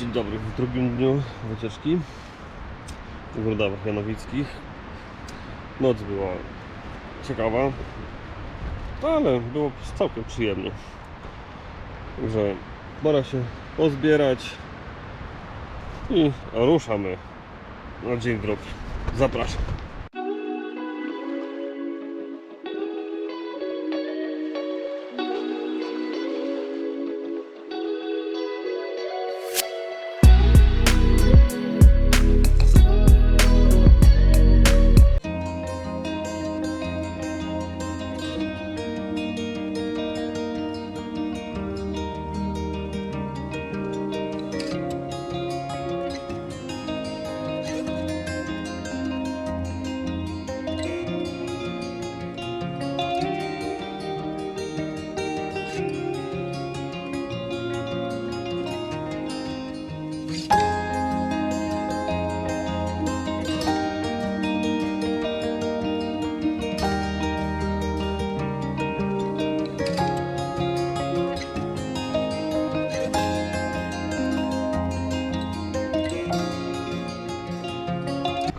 Dzień dobry, w drugim dniu wycieczki w Rudawach Janowickich. Noc była ciekawa, ale było całkiem przyjemnie. Także pora się pozbierać i ruszamy na dzień drugi. Zapraszam.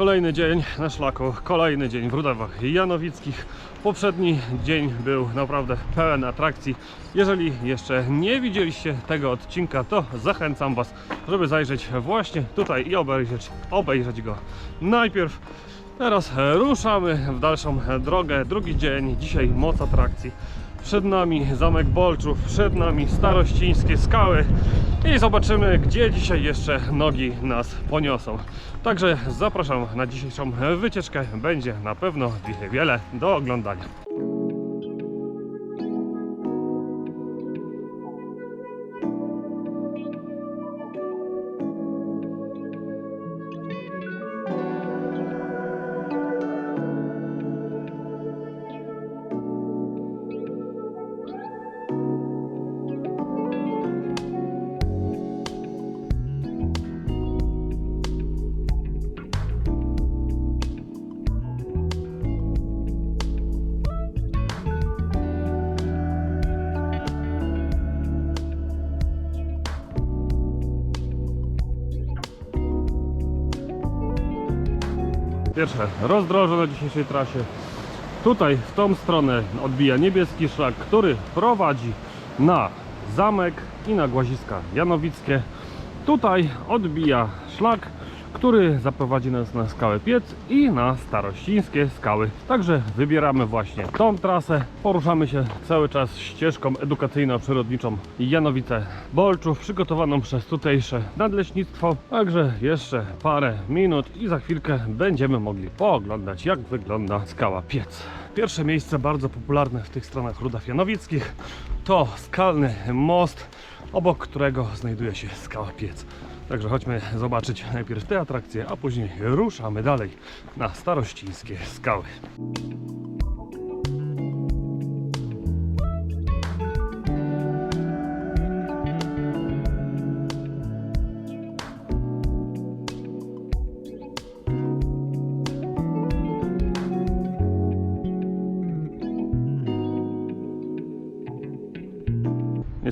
Kolejny dzień na szlaku, kolejny dzień w Rudawach Janowickich. Poprzedni dzień był naprawdę pełen atrakcji. Jeżeli jeszcze nie widzieliście tego odcinka, to zachęcam Was, żeby zajrzeć właśnie tutaj i obejrzeć, obejrzeć go najpierw. Teraz ruszamy w dalszą drogę. Drugi dzień, dzisiaj moc atrakcji. Przed nami Zamek Bolczów, przed nami Starościńskie Skały i zobaczymy, gdzie dzisiaj jeszcze nogi nas poniosą. Także zapraszam na dzisiejszą wycieczkę. Będzie na pewno wiele do oglądania. Pierwsze rozdroże na dzisiejszej trasie. Tutaj w tą stronę odbija niebieski szlak, który prowadzi na zamek i na Głaziska Janowickie. Tutaj odbija szlak, który zaprowadzi nas na skałę Piec i na starościńskie skały. Także wybieramy właśnie tą trasę. Poruszamy się cały czas ścieżką edukacyjno-przyrodniczą Janowice Bolczów, przygotowaną przez tutejsze nadleśnictwo. Także jeszcze parę minut i za chwilkę będziemy mogli pooglądać jak wygląda skała Piec. Pierwsze miejsce bardzo popularne w tych stronach Rudaw Janowickich to skalny most, obok którego znajduje się skała Piec. Także chodźmy zobaczyć najpierw te atrakcje, a później ruszamy dalej na starościńskie skały.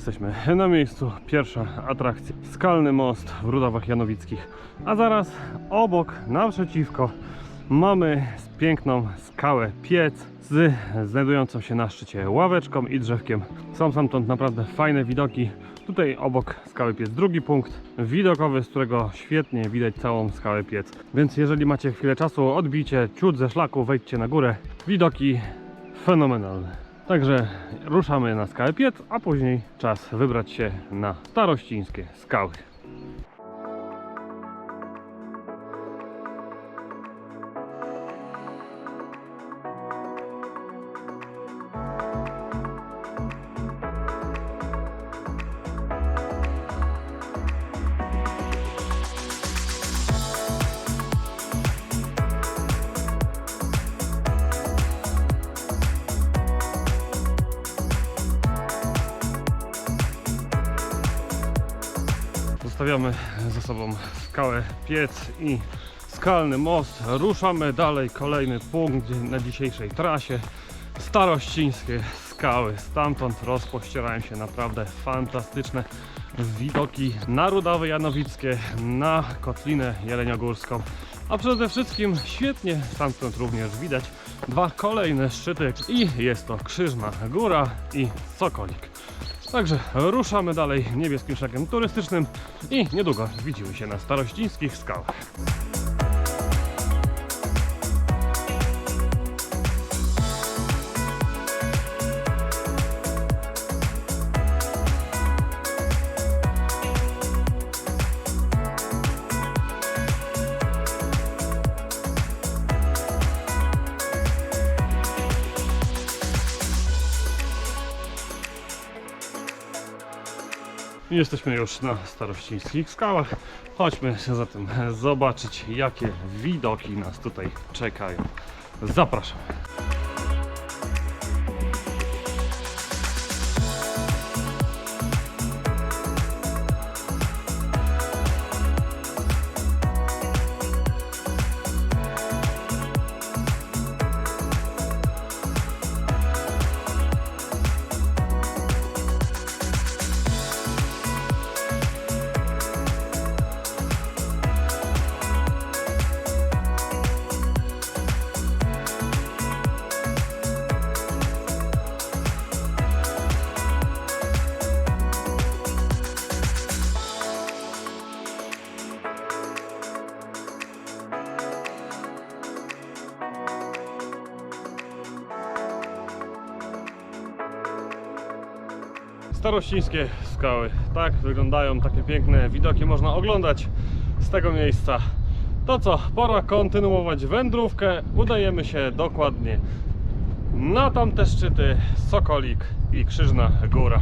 Jesteśmy na miejscu, pierwsza atrakcja. Skalny most w Rudawach Janowickich. A zaraz obok, naprzeciwko, mamy piękną skałę Piec z znajdującą się na szczycie ławeczką i drzewkiem. Są stamtąd naprawdę fajne widoki. Tutaj obok skały Piec drugi punkt widokowy, z którego świetnie widać całą skałę Piec. Więc jeżeli macie chwilę czasu, odbijcie ciut ze szlaku, wejdźcie na górę. Widoki fenomenalne. Także ruszamy na skałę Piec, a później czas wybrać się na starościńskie skały. Zostawiamy za sobą skałę Piec i skalny most. Ruszamy dalej. Kolejny punkt na dzisiejszej trasie. Starościńskie skały. Stamtąd rozpościerają się naprawdę fantastyczne widoki na Rudawy Janowickie, na Kotlinę Jeleniogórską. A przede wszystkim świetnie stamtąd również widać dwa kolejne szczyty i jest to Krzyżna Góra i Sokolik. Także ruszamy dalej niebieskim szlakiem turystycznym i niedługo widzimy się na starościńskich skałach. Jesteśmy już na starościńskich skałach. Chodźmy zatem zobaczyć, jakie widoki nas tutaj czekają. Zapraszam. Starościńskie skały. Tak wyglądają, takie piękne widoki można oglądać z tego miejsca. To co, pora kontynuować wędrówkę. Udajemy się dokładnie na tamte szczyty Sokolik i Krzyżna Góra.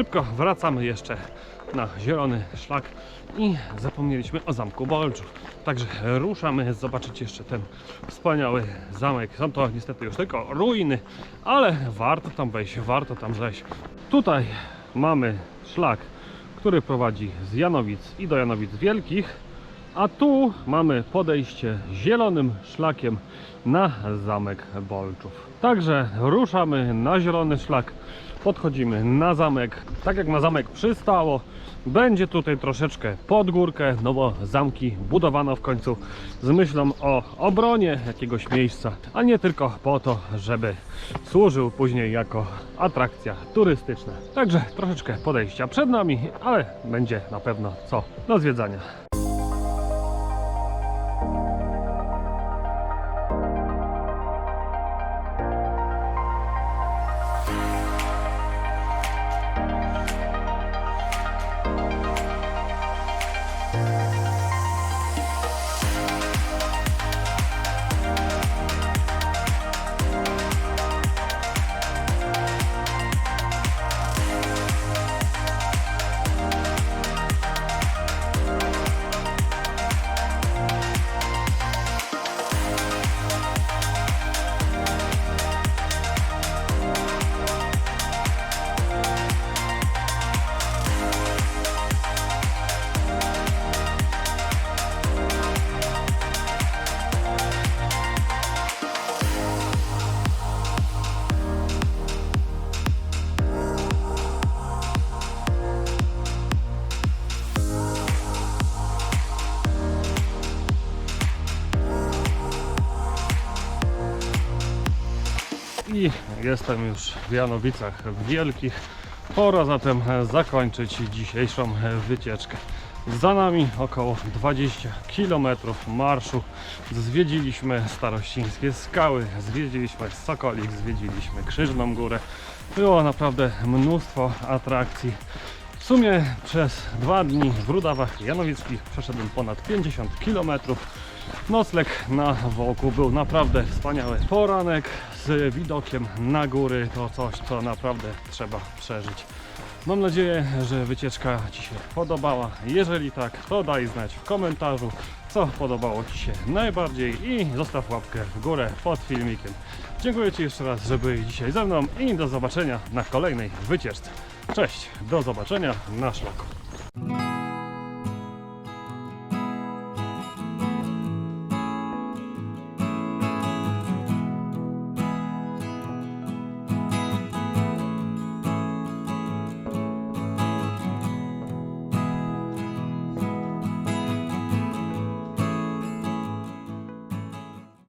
Szybko wracamy jeszcze na zielony szlak i zapomnieliśmy o zamku Bolczów. Także ruszamy zobaczyć jeszcze ten wspaniały zamek. Są to niestety już tylko ruiny, ale warto tam wejść, warto tam zejść. Tutaj mamy szlak, który prowadzi z Janowic i do Janowic Wielkich, a tu mamy podejście zielonym szlakiem na zamek Bolczów. Także ruszamy na zielony szlak, podchodzimy na zamek, tak jak na zamek przystało. Będzie tutaj troszeczkę pod górkę, no bo zamki budowano w końcu z myślą o obronie jakiegoś miejsca, a nie tylko po to, żeby służył później jako atrakcja turystyczna. Także troszeczkę podejścia przed nami, ale będzie na pewno co do zwiedzania. I jestem już w Janowicach Wielkich. Pora zatem zakończyć dzisiejszą wycieczkę. Za nami około 20 km marszu. Zwiedziliśmy starościńskie skały, zwiedziliśmy Sokolik, zwiedziliśmy Krzyżną Górę. Było naprawdę mnóstwo atrakcji. W sumie przez dwa dni w Rudawach Janowickich przeszedłem ponad 50 km. Nocleg na Wołku był naprawdę wspaniały. Poranek z widokiem na góry to coś, co naprawdę trzeba przeżyć. Mam nadzieję, że wycieczka Ci się podobała. Jeżeli tak, to daj znać w komentarzu, co podobało Ci się najbardziej i zostaw łapkę w górę pod filmikiem. Dziękuję Ci jeszcze raz, że byłeś dzisiaj ze mną i do zobaczenia na kolejnej wycieczce. Cześć, do zobaczenia na szlaku.